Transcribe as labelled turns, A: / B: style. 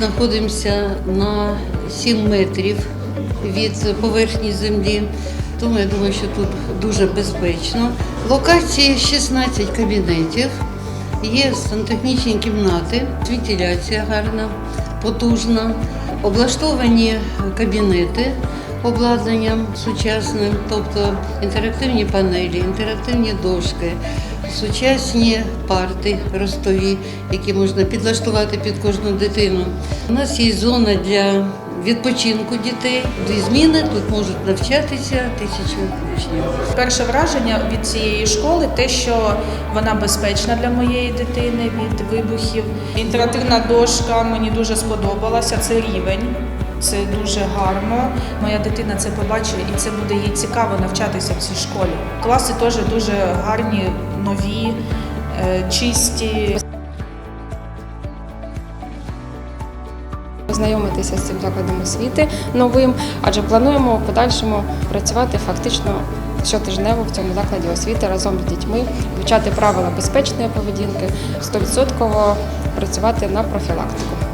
A: знаходимося на 7 метрів від поверхні землі, тому я думаю, що тут дуже безпечно. Локації 16 кабінетів, є сантехнічні кімнати, вентиляція гарна, потужна, облаштовані кабінети обладнанням сучасним, тобто інтерактивні панелі, інтерактивні дошки, сучасні парти ростові, які можна підлаштувати під кожну дитину. У нас є зона для відпочинку дітей, дві зміни, тут можуть навчатися тисячі учнів.
B: Перше враження від цієї школи те, що вона безпечна для моєї дитини від вибухів. Інтерактивна дошка мені дуже сподобалася. Це рівень. Це дуже гарно. Моя дитина це побачить і це буде їй цікаво навчатися в цій школі. Класи теж дуже гарні, нові, е, чисті.
C: Познайомитися з цим закладом освіти новим, адже плануємо в подальшому працювати фактично щотижнево в цьому закладі освіти разом з дітьми, вивчати правила безпечної поведінки, 100% працювати на профілактику.